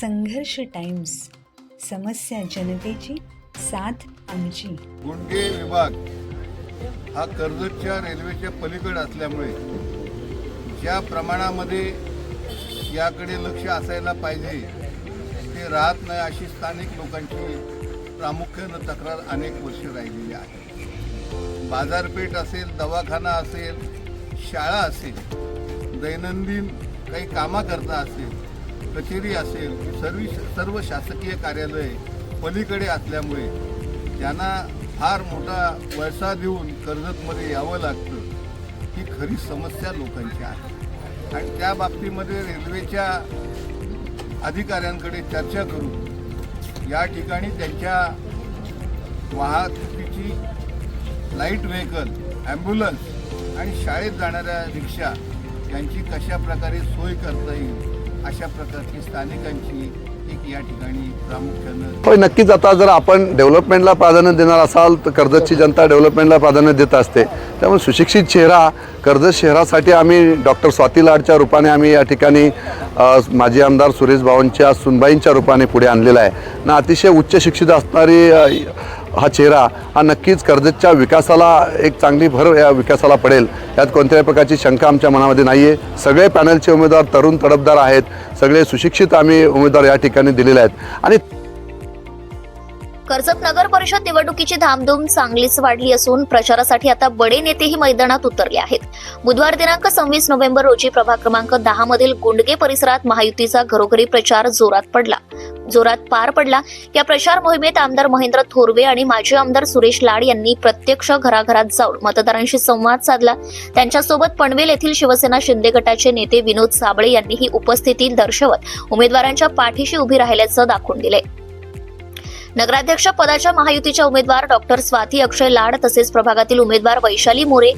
संघर्ष टाइम्स समस्या जनतेची साथ आमची. गुंडे विभाग हा कर्जतच्या रेल्वेच्या पलीकडे असल्यामुळे ज्या प्रमाणामध्ये याकडे लक्ष असायला पाहिजे ते राहत नाही अशी स्थानिक लोकांची प्रामुख्यानं तक्रार अनेक वर्ष राहिलेली आहे. बाजारपेठ असेल दवाखाना असेल शाळा असेल दैनंदिन काही कामाकरता असेल कचेरी असेल सर्व सर्व शासकीय कार्यालय पलीकडे असल्यामुळे त्यांना फार मोठा वळसा देऊन कर्जतमध्ये यावं लागतं. ही खरी समस्या लोकांची आहे. आणि त्या बाबतीमध्ये रेल्वेच्या अधिकाऱ्यांकडे चर्चा करून या ठिकाणी त्यांच्या वाहतुकीची लाइट व्हेकल ॲम्ब्युलन्स आणि शाळेत जाणाऱ्या रिक्षा यांची कशा प्रकारे सोय करता येईल अशा प्रकारची स्थानिकांची एक या ठिकाणी प्रामुख्यानं होय नक्कीच. आता जर आपण डेव्हलपमेंटला प्राधान्य देणार असाल तर कर्जतची जनता डेव्हलपमेंटला प्राधान्य देत असते. त्यामुळे सुशिक्षित चेहरा कर्जत शहरासाठी आम्ही डॉक्टर स्वाती लाडच्या रूपाने आम्ही या ठिकाणी माजी आमदार सुरेश भावांच्या सुनबाईंच्या रूपाने पुढे आणलेला आहे. ना अतिशय उच्च शिक्षित असणारी हा चेहरा हा नक्कीच कर्जतच्या विकासाला एक चांगली भर या विकासाला पडेल. यात कोणत्याही प्रकारची शंका आमच्या मनामध्ये नाही आहे सगळे पॅनलचे उमेदवार तरुण तडफदार आहेत. सगळे सुशिक्षित आम्ही उमेदवार या ठिकाणी दिलेले आहेत. आणि कर्जत नगर परिषद निवडणुकीची धामधूम चांगलीच वाढली असून प्रचारासाठी आता बडे नेतेही मैदानात उतरले आहेत. बुधवार दिनांक सव्वीस नोव्हेंबर रोजी प्रभाग क्रमांक दहा मधील गुंडगे परिसरात महायुतीचा घरोघरी प्रचार जोरात पडला. जोरात पार पडला. या प्रचार मोहिमेत आमदार महेंद्र थोरवे आणि माजी आमदार सुरेश लाड यांनी प्रत्यक्ष घराघरात जाऊन मतदारांशी संवाद साधला. त्यांच्यासोबत पनवेल येथील शिवसेना शिंदे गटाचे नेते विनोद साबळे यांनीही उपस्थिती दर्शवत उमेदवारांच्या पाठीशी उभी राहिल्याचं दाखवून दिले नगराध्यक्ष पदाच्या महायुतीच्या उमेदवार डॉक्टर स्वाती अक्षय लाड तसेच प्रभागातील उमेदवार वैशाली मोरे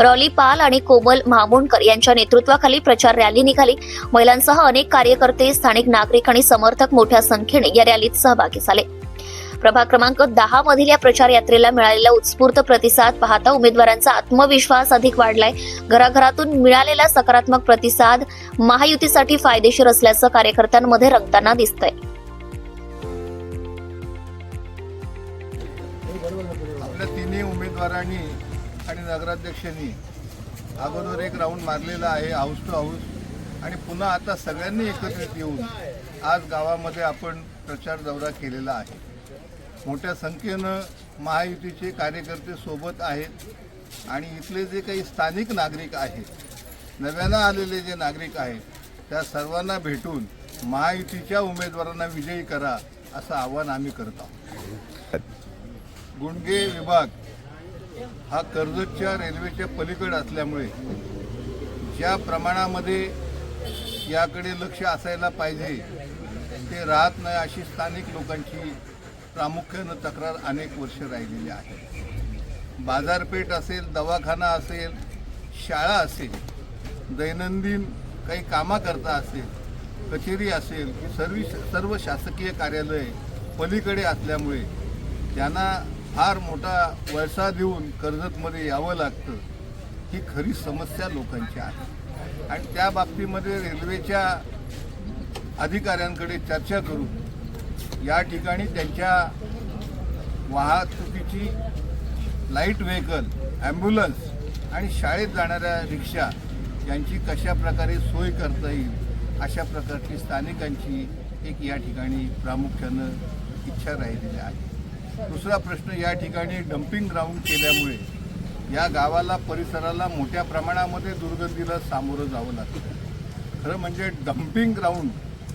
रॉली पाल आणि कोमल महामुंडकर यांच्या नेतृत्वाखाली प्रचार रॅली निघाली. महिलांसह अनेक कार्यकर्ते स्थानिक नागरिक आणि समर्थक मोठ्या संख्येने या रॅलीत सहभागी झाले. प्रभाग क्रमांक दहा मधील या प्रचार यात्रेला मिळालेला उत्स्फूर्त प्रतिसाद पाहता उमेदवारांचा आत्मविश्वास अधिक वाढलाय. घराघरातून मिळालेला सकारात्मक प्रतिसाद महायुतीसाठी फायदेशीर असल्याचं कार्यकर्त्यांमध्ये रंगताना दिसतंय. आपल्या तिन्ही उमेदवारांनी आणि नगराध्यक्षांनी अगोदर एक राऊंड मारलेला आहे हाऊस टू हाऊस आणि पुन्हा आता सगळ्यांनी एकत्रित येऊन आज गावामध्ये आपण प्रचार दौरा केलेला आहे. मोठ्या संख्येनं महायुतीचे कार्यकर्ते सोबत आहेत आणि इथले जे काही स्थानिक नागरिक आहेत नव्यानं आलेले जे नागरिक आहेत त्या सर्वांना भेटून महायुतीच्या उमेदवारांना विजयी करा असं आवाहन आम्ही करत आहोत. गुंडगे विभाग हा कर्जतच्या रेल्वेच्या पलीकडे असल्यामुळे ज्या प्रमाणामध्ये याकडे लक्ष असायला पाहिजे ते राहत नाही अशी स्थानिक लोकांची प्रामुख्यानं तक्रार अनेक वर्ष राहिलेली आहे. बाजारपेठ असेल दवाखाना असेल शाळा असेल दैनंदिन काही कामाकरता असेल कचेरी असेल सर्व सर्व शासकीय कार्यालय पलीकडे असल्यामुळे त्यांना फार मोठा वळसा देऊन कर्जतमध्ये यावं लागतं ही खरी समस्या लोकांची आहे. आणि त्या बाबतीमध्ये रेल्वेच्या अधिकाऱ्यांकडे चर्चा करून या ठिकाणी त्यांच्या वाहतुकीची लाइट व्हेकल ॲम्ब्युलन्स आणि शाळेत जाणाऱ्या रिक्षा यांची कशा प्रकारे सोय करता येईल अशा प्रकारची स्थानिकांची एक या ठिकाणी प्रामुख्यानं इच्छा राहिलेली आहे. दुसरा प्रश्न या ठिकाणी डम्पिंग ग्राउंड केल्यामुळे या गावाला परिसराला मोठ्या प्रमाणामध्ये दुर्गंधीला सामोरं जावं लागतं. खरं म्हणजे डम्पिंग ग्राउंड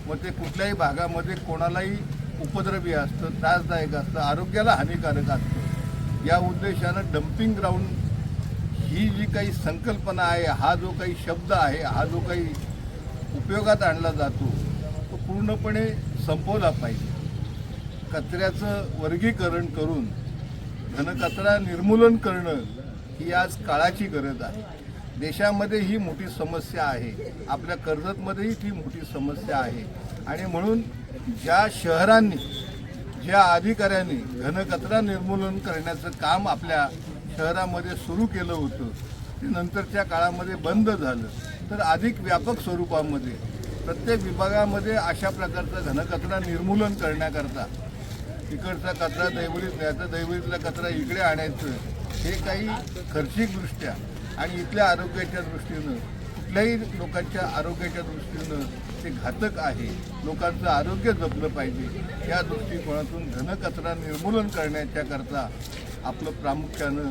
मग ते कुठल्याही भागामध्ये कोणालाही उपद्रवी असतं त्रासदायक असतं आरोग्याला हानिकारक असतं. या उद्देशानं डम्पिंग ग्राउंड ही जी काही संकल्पना आहे हा जो काही शब्द आहे हा जो काही उपयोगात आणला जातो तो पूर्णपणे संपवला पाहिजे. कचऱ्याचं वर्गीकरण करून घनकचरा निर्मूलन करणं ही आज काळाची गरज आहे. देशामध्ये ही मोठी समस्या आहे. आपल्या कर्जतमध्येही ती मोठी समस्या आहे. आणि म्हणून ज्या शहरांनी ज्या अधिकाऱ्यांनी घनकचरा निर्मूलन करण्याचं काम आपल्या शहरामध्ये सुरू केलं होतं ते नंतरच्या काळामध्ये बंद झालं. तर अधिक व्यापक स्वरूपामध्ये प्रत्येक विभागामध्ये अशा प्रकारचं घनकचरा निर्मूलन करण्याकरता इकडचा कचरा दैवळीत न्यायचा दैवळीतला कचरा इकडे आणायचं हे काही खर्चिकदृष्ट्या आणि इथल्या आरोग्याच्या दृष्टीनं कुठल्याही लोकांच्या आरोग्याच्या दृष्टीनं ते घातक आहे. लोकांचं आरोग्य जपलं पाहिजे. या दृष्टिकोनातून घनकचरा निर्मूलन करण्याच्याकरता आपलं प्रामुख्यानं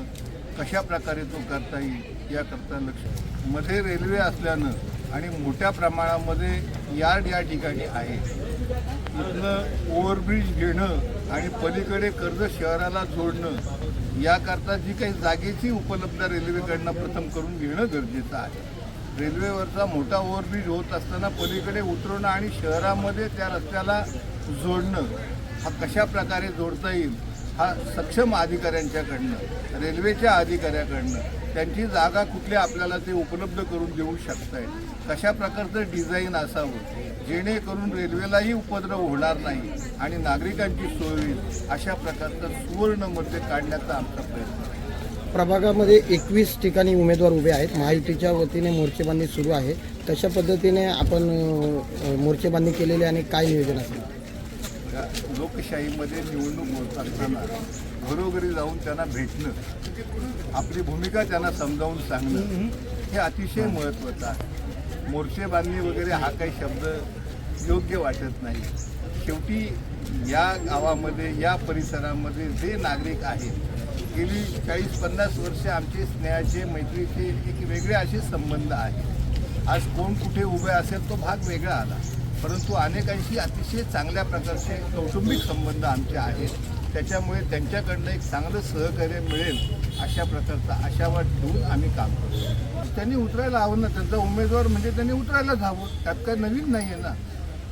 कशा प्रकारे तो करता येईल याकरता लक्ष. मध्ये रेल्वे असल्यानं आणि मोठ्या प्रमाणामध्ये यार्ड या ठिकाणी आहे. इथनं ओव्हरब्रिज घेणं आणि पलीकडे कर्ज शहराला जोडणं याकरता जी काही जागेची उपलब्ध रेल्वेकडनं प्रथम करून घेणं गरजेचं आहे. रेल्वेवरचा मोठा ओव्हरब्रिज होत असताना पलीकडे उतरवणं आणि शहरामध्ये त्या रस्त्याला जोडणं हा कशा प्रकारे जोडता येईल हा सक्षम अधिकाऱ्यांच्याकडनं रेल्वेच्या अधिकाऱ्याकडनं त्यांची जागा कुठल्या आपल्याला ते उपलब्ध करून देऊ शकतायत कशा प्रकारचं डिझाईन असावं जेणेकरून रेल्वेलाही उपद्रव होणार नाही आणि नागरिकांची सोय होईल अशा प्रकारचं सुवर्ण मध्य काढण्याचा आमचा प्रयत्न आहे. प्रभागामध्ये एकवीस ठिकाणी उमेदवार उभे आहेत. महायुतीच्या वतीने मोर्चेबांधणी सुरू आहे. कशा पद्धतीने आपण मोर्चेबांधणी केलेली आहे आणि काय नियोजन असेल? लोकशाहीमध्ये निवडणूक होत असताना घरोघरी जाऊन त्यांना भेटणं आपली भूमिका त्यांना समजावून सांगणं हे अतिशय महत्त्वाचं आहे. मोर्चे बांधणी वगैरे हा काही शब्द योग्य वाटत नाही. शेवटी या गावामध्ये या परिसरामध्ये जे नागरिक आहेत गेली चाळीस पन्नास वर्षे आमचे स्नेहाचे मैत्रीचे एक वेगळे असे संबंध आहेत. आज कोण कुठे उभे असेल तो भाग वेगळा आला. परंतु अनेकांशी अतिशय चांगल्या प्रकारचे कौटुंबिक संबंध आमचे आहेत. त्याच्यामुळे त्यांच्याकडनं एक चांगलं सहकार्य मिळेल अशा प्रकारचा आशावाद ठेवून आम्ही काम करतो. त्यांनी उतरायला हवं ना त्यांचा उमेदवार म्हणजे त्यांनी उतरायलाच हवं त्यात काय नवीन नाही आहे ना.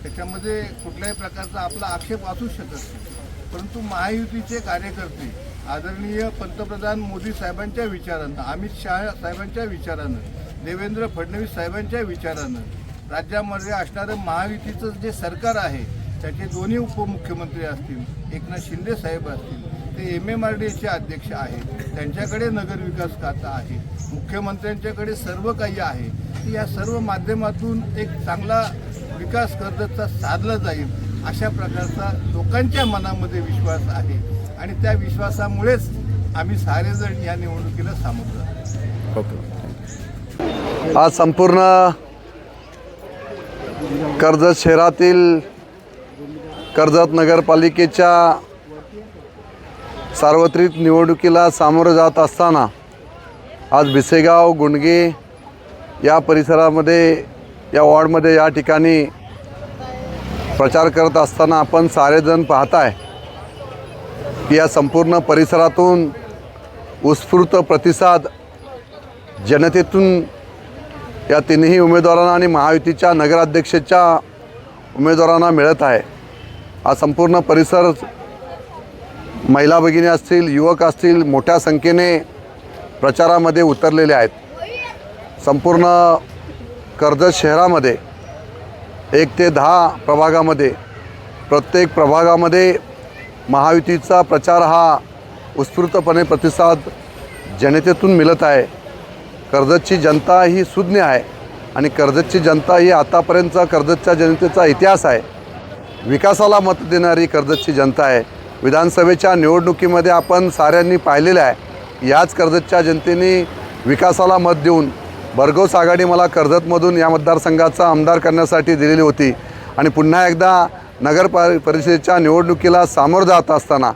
त्याच्यामध्ये कुठल्याही प्रकारचा आपला आक्षेप असू शकत नाही. परंतु महायुतीचे कार्यकर्ते आदरणीय पंतप्रधान मोदी साहेबांच्या विचारानं अमित शहा साहेबांच्या विचारानं देवेंद्र फडणवीस साहेबांच्या विचारानं राज्यामध्ये असणारं महायुतीचं जे सरकार आहे त्याचे दोन्ही उपमुख्यमंत्री असतील एकनाथ शिंदे साहेब असतील ते एम एम आर डी एचे अध्यक्ष आहेत. त्यांच्याकडे नगरविकास खातं आहे. मुख्यमंत्र्यांच्याकडे सर्व काही आहे. तर या सर्व माध्यमातून एक चांगला विकास कर्जतचा साधला जाईल अशा प्रकारचा लोकांच्या मनामध्ये विश्वास आहे. आणि त्या विश्वासामुळेच आम्ही सारेजण या निवडणुकीला सामोरं जातो. आज संपूर्ण कर्जत शहरातील कर्जत नगरपालिकेच्या सार्वत्रिक निवडणुकीला सामोरं जात असताना आज भिसेगाव गुंडगे या परिसरामध्ये या वॉर्डमध्ये या ठिकाणी प्रचार करत असताना आपण सारेजण पाहताय की या संपूर्ण परिसरातून उत्स्फूर्त प्रतिसाद जनतेतून या तिन्ही उमेदवारांना आणि महायुतीच्या नगराध्यक्षाच्या उमेदवारांना मिळत आहे. हा संपूर्ण परिसर महिला भगिनी असतील युवक असतील मोठ्या संख्येने प्रचारामध्ये उतरलेले आहेत. संपूर्ण कर्जत शहरामध्ये एक ते दहा प्रभागामध्ये प्रत्येक प्रभागामध्ये महायुतीचा प्रचार हा उत्स्फूर्तपणे प्रतिसाद जनतेतून मिळत आहे. कर्जतची जनता ही सुज्ञ आहे आणि कर्जतची जनता ही आतापर्यंतचा कर्जतच्या जनतेचा इतिहास आहे. विकासाला मत देणारी कर्जतची जनता आहे. विधानसभेच्या निवडणुकीमध्ये आपण साऱ्यांनी पाहिलेलं आहे. याच कर्जतच्या जनतेने विकासाला मत देऊन भरघोस आघाडी मला कर्जतमधून या मतदारसंघाचा आमदार करण्यासाठी दिलेली होती. आणि पुन्हा एकदा नगर परिषदेच्या निवडणुकीला सामोरं जात असताना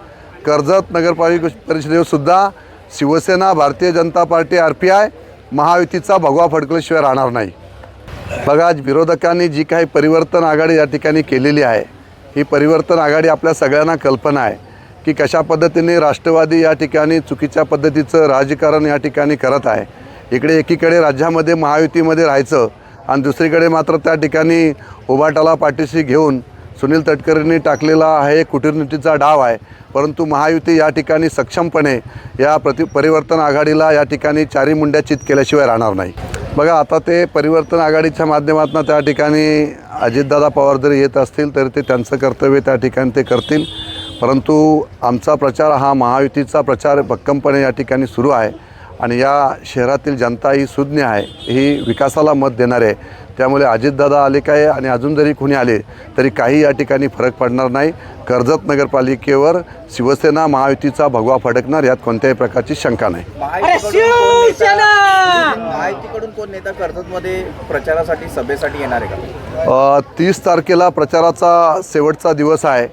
कर्जत नगरपालिका परिषदेवरसुद्धा Shiv Sena Bharatiya Janata Party R P I महायुतीचा भगवा फडकल्याशिवाय राहणार नाही. बघा विरोधकांनी जी काही परिवर्तन आघाडी या ठिकाणी केलेली आहे ही परिवर्तन आघाडी आपल्या सगळ्यांना कल्पना आहे की कशा पद्धतीने राष्ट्रवादी या ठिकाणी चुकीच्या पद्धतीचं राजकारण या ठिकाणी करत आहे. इकडे एकीकडे राज्यामध्ये महायुतीमध्ये राहायचं आणि दुसरीकडे मात्र त्या ठिकाणी उभाटाला पाठीशी घेऊन सुनील तटकरेंनी टाकलेला हा एक कुटीरनीतीचा डाव आहे. परंतु महायुती या ठिकाणी सक्षमपणे या प्रति परिवर्तन आघाडीला या ठिकाणी चारी मुंड्या चित केल्याशिवाय राहणार नाही. बघा आता ते परिवर्तन आघाडीच्या माध्यमातून त्या ठिकाणी अजितदादा पवार जरी येत असतील तरी ते त्यांचं कर्तव्य त्या ठिकाणी ते करतील. परंतु आमचा प्रचार हा महायुतीचा प्रचार भक्कमपणे या ठिकाणी सुरू आहे. आणि या शहरातील जनता ही सुज्ञ आहे ही विकासाला मत देणारे आहे त्यामुळे अजितदादा आले काय आणि अजून जरी कोणी आले तरी काही या ठिकाणी फरक पडणार नाही. कर्जत नगरपालिकेवर शिवसेना महायुतीचा भगवा फडकणार यात कोणत्याही प्रकारची शंका नाही. महायुतीकडून कोण नेता- महायुतीकडून कोण नेता कर्जतमध्ये प्रचारासाठी सभेसाठी येणार आहे का? तीस तारखेला प्रचाराचा शेवटचा दिवस आहे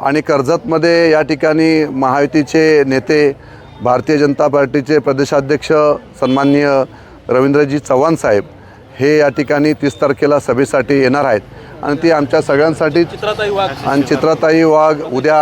आणि कर्जतमध्ये या ठिकाणी महायुतीचे नेते भारतीय जनता पार्टीचे प्रदेशाध्यक्ष सन्माननीय रवींद्रजी चव्हाण साहेब हे या ठिकाणी तीस तारखेला सभेसाठी येणार आहेत. आणि ती आमच्या सगळ्यांसाठी आणि चित्राताई वाघ उद्या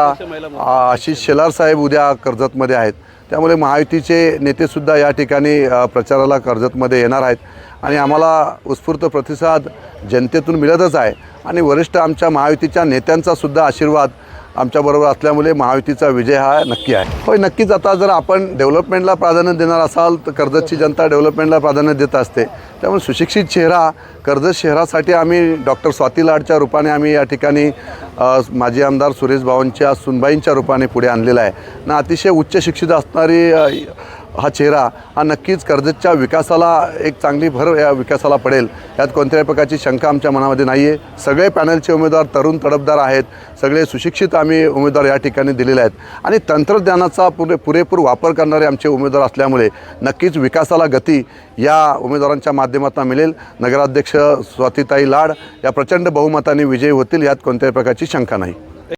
आशिष शेलार साहेब उद्या कर्जतमध्ये आहेत. त्यामुळे महायुतीचे नेतेसुद्धा या ठिकाणी प्रचाराला कर्जतमध्ये येणार आहेत. आणि आम्हाला उत्स्फूर्त प्रतिसाद जनतेतून मिळतच आहे. आणि वरिष्ठ आमच्या महायुतीच्या नेत्यांचासुद्धा आशीर्वाद आमच्याबरोबर असल्यामुळे महायुतीचा विजय हा नक्की आहे. होय नक्कीच आता जर आपण डेव्हलपमेंटला प्राधान्य देणार असाल तर कर्जतची जनता डेव्हलपमेंटला प्राधान्य देत असते. त्यामुळे सुशिक्षित चेहरा कर्जत शहरासाठी आम्ही डॉक्टर स्वाती लाडच्या रूपाने आम्ही या ठिकाणी माजी आमदार सुरेश भावांच्या सुनबाईंच्या रूपाने पुढे आणलेला आहे. ना अतिशय उच्च शिक्षित असणारी हा चेहरा हा नक्कीच कर्जतच्या विकासाला एक चांगली भर या विकासाला पडेल. यात कोणत्याही प्रकारची शंका आमच्या मनामध्ये नाही आहे सगळे पॅनलचे उमेदवार तरुण तडफदार आहेत. सगळे सुशिक्षित आम्ही उमेदवार या ठिकाणी दिलेले आहेत. आणि तंत्रज्ञानाचा पुरे पुरेपूर वापर करणारे आमचे उमेदवार असल्यामुळे नक्कीच विकासाला गती या उमेदवारांच्या माध्यमातून मिळेल. नगराध्यक्ष स्वातीताई लाड या प्रचंड बहुमताने विजयी होतील यात कोणत्याही प्रकारची शंका नाही.